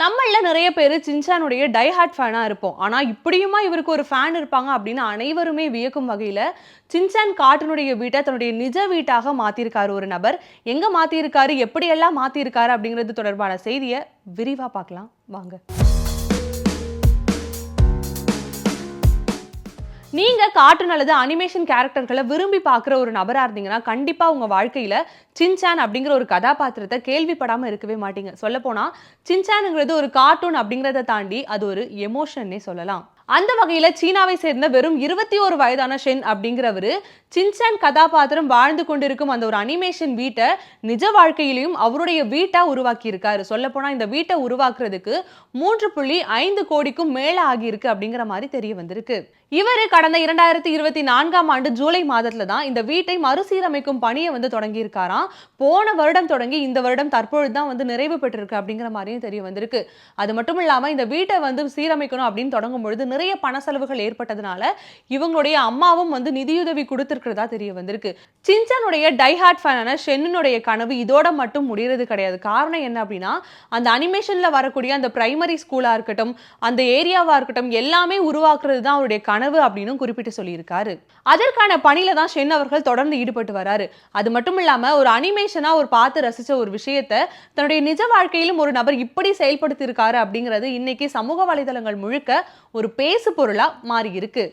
நம்மள நிறைய பேர் சின்சானுடைய டைஹார்ட் ஃபேனாக இருப்போம். ஆனால் இப்படியுமா இவருக்கு ஒரு ஃபேன் இருப்பாங்க அப்படின்னு அனைவருமே வியக்கும் வகையில் சின்சான் காட்டினுடைய வீட்டை தன்னுடைய நிஜ வீட்டாக மாற்றிருக்காரு ஒரு நபர். எங்கே மாற்றிருக்காரு எப்படியெல்லாம் மாற்றிருக்காரு அப்படிங்கிறது தொடர்பான செய்தியை விரிவாக பார்க்கலாம். வாங்க. நீங்கள் கார்ட்டூன் அல்லது அனிமேஷன் கேரக்டர்களை விரும்பி பார்க்குற ஒரு நபராக இருந்தீங்கன்னா கண்டிப்பாக உங்கள் வாழ்க்கையில் சின்சான் அப்படிங்கிற ஒரு கதாபாத்திரத்தை கேள்விப்படாமல் இருக்கவே மாட்டீங்க. சொல்லப்போனால் சின்சானுங்கிறது ஒரு கார்ட்டூன் அப்படிங்கிறத தாண்டி அது ஒரு எமோஷன்னே சொல்லலாம். அந்த வகையில் சீனாவை சேர்ந்த வெறும் இருபத்தி ஒரு வயதான ஷென் அப்படிங்கிறவரு சின்சான் கதாபாத்திரம் வாழ்ந்து கொண்டிருக்கும் அந்த ஒரு அனிமேஷன் வீட்டை நிஜ வாழ்க்கையிலையும் அவருடைய வீட்டாக உருவாக்கியிருக்காரு. சொல்லப்போனால் இந்த வீட்டை உருவாக்குறதுக்கு மூன்று புள்ளி ஐந்து கோடிக்கும் மேலே ஆகியிருக்கு அப்படிங்கிற மாதிரி தெரிய வந்திருக்கு. இவர் கடந்த இரண்டாயிரத்தி இருபத்தி நான்காம் ஆண்டு ஜூலை மாதத்துல தான் இந்த வீட்டை மறுசீரமைக்கும் பணியை வந்து தொடங்கியிருக்காராம். போன வருடம் தொடங்கி இந்த வருடம் தற்பொழுது தான் வந்து நிறைவு பெற்றிருக்கு அப்படிங்கிற மாதிரியும் தெரிய வந்திருக்கு. அது மட்டும் இல்லாமல் இந்த வீட்டை வந்து சீரமைக்கணும் அப்படின்னு தொடங்கும் பொழுது நிறைய பண செலவுகள் ஏற்பட்டதுனால இவங்களுடைய அம்மாவும் வந்து நிதியுதவி கொடுத்துருக்கிறதா தெரிய வந்திருக்கு. சின்சானுடைய டைஹார்ட் ஃபேனான ஷென்னுடைய கனவு இதோட மட்டும் முடியறது கிடையாது. காரணம் என்ன அப்படின்னா அந்த அனிமேஷனில் வரக்கூடிய அந்த பிரைமரி ஸ்கூலாக இருக்கட்டும் அந்த ஏரியாவாக இருக்கட்டும் எல்லாமே உருவாக்குறது தான் அவருடைய கனவு அப்படின்னு குறிப்பிட்டு சொல்லியிருக்காரு. அதற்கான பணியில தான் ஷென் அவர்கள் தொடர்ந்து ஈடுபட்டு வராரு. அது மட்டும் இல்லாமல் ஒரு அனிமேஷனாக ஒரு பார்த்து ரசித்த ஒரு விஷயத்தை தன்னுடைய நிஜ வாழ்க்கையிலும் ஒரு நபர் இப்படி செயல்படுத்தியிருக்காரு அப்படிங்கிறது இன்னைக்கு சமூக வலைதளங்கள் முழுக்க ஒரு பேசு பொருளாக மாறியிருக்கு.